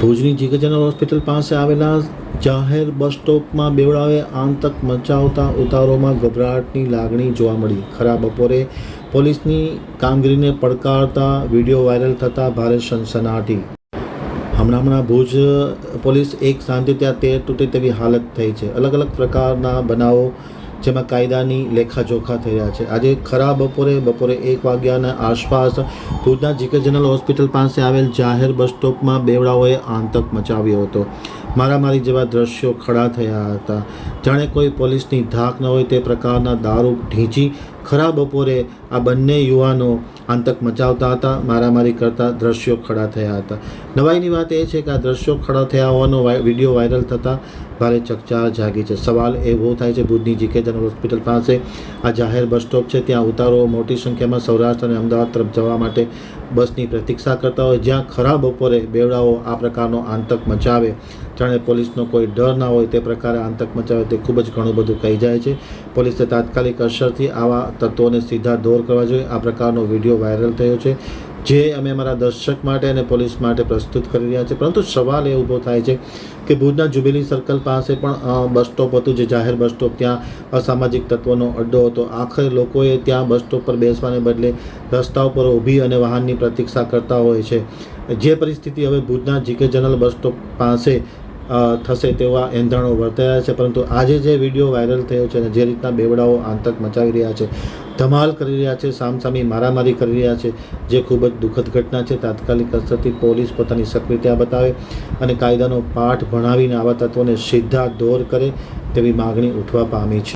ભુજની GK hospital પાસે આવેલા જાહેર બસ સ્ટોપમાં બેવડાવે આંતક મચાવતા ઉતારોમાં ગભરાટની લાગણી જોવા મળી. ખરા બપોરે પોલીસની કામગીરીને પડકારતા વીડિયો વાયરલ થતા ભારે સનસનાટી. હમણાં હમણાં ભુજ પોલીસ એક શાંતિ ત્યાં તેર તૂટે તેવી હાલત થઈ છે. અલગ અલગ પ્રકારના બનાવો જેમાં કાયદાની લેખાજોખા થઈ રહ્યા છે. આજે ખરા બપોરે બપોરે એક વાગ્યાના આસપાસ ભુજના જીકે જનરલ હોસ્પિટલ પાસે આવેલ જાહેર બસ સ્ટોપમાં બેવડાઓએ આંતક મચાવ્યો હતો. મારામારી જેવા દ્રશ્યો ખડા થયા હતા. જાણે કોઈ પોલીસની ધાક ન હોય તે પ્રકારના દારૂ ઢીંચી ખરા બપોરે આ બંને યુવાનો આંતક મચાવતા હતા, મારામારી કરતા દ્રશ્યો ખડા થયા હતા. નવાઈની વાત એ છે કે આ દ્રશ્યો ખડા થયા હોવાનો વીડિયો વાયરલ થતાં ભારે ચકચાર જાગી છે. સવાલ એવો થાય છે ભુજની જીકે જનરલ હોસ્પિટલ પાસે આ જાહેર બસ સ્ટોપ છે, ત્યાં ઉતારો મોટી સંખ્યામાં સૌરાષ્ટ્ર અને અમદાવાદ તરફ જવા માટે બસની પ્રતીક્ષા કરતા હોય. જ્યાં ખરા બપોરે બેવડાઓ આ પ્રકારનો આંતક મચાવે. જાણે પોલીસનો કોઈ ડર ના હોય તે પ્રકારે આંતક મચાવે તે ખૂબ જ ઘણું બધું કહી જાય છે. પોલીસે તાત્કાલિક અસરથી આવા તત્વોને સીધા દોર કરવા જોઈએ. આ પ્રકારનો વીડિયો વાયરલ થયો છે, જે અમે અમારા દર્શક માટે અને પોલીસ માટે પ્રસ્તુત કરી રહ્યા છે પરંતુ સવાલ એ ઊભો થાય છે કે ભુજના જુબેલી સર્કલ પાસે પણ બસ સ્ટોપ હતું, જે જાહેર બસ સ્ટોપ ત્યાં અસામાજિક તત્વોનો અડ્ડો હતો. આખરે લોકોએ ત્યાં બસ સ્ટોપ પર બેસવાને બદલે રસ્તા ઉપર ઊભી અને વાહનની પ્રતીક્ષા કરતા હોય છે. જે પરિસ્થિતિ હવે ભુજના જીકે જનરલ બસ સ્ટોપ પાસે થશે તેવા એંધાણો વર્તાયા છે. પરંતુ આજે જે વીડિયો વાયરલ થયો છે અને જે રીતના બેવડાઓ આંતક મચાવી રહ્યા છે, ધમાલ કરી રહ્યા છે, સામસામી મારામારી કરી રહ્યા છે, જે ખૂબ જ દુઃખદ ઘટના છે. તાત્કાલિક અસરથી પોલીસ પોતાની સક્રિયતા બતાવે અને કાયદાનો પાઠ ભણાવીને આવા તત્વોને સીધા દોર કરે તેવી માગણી ઉઠવા પામી છે.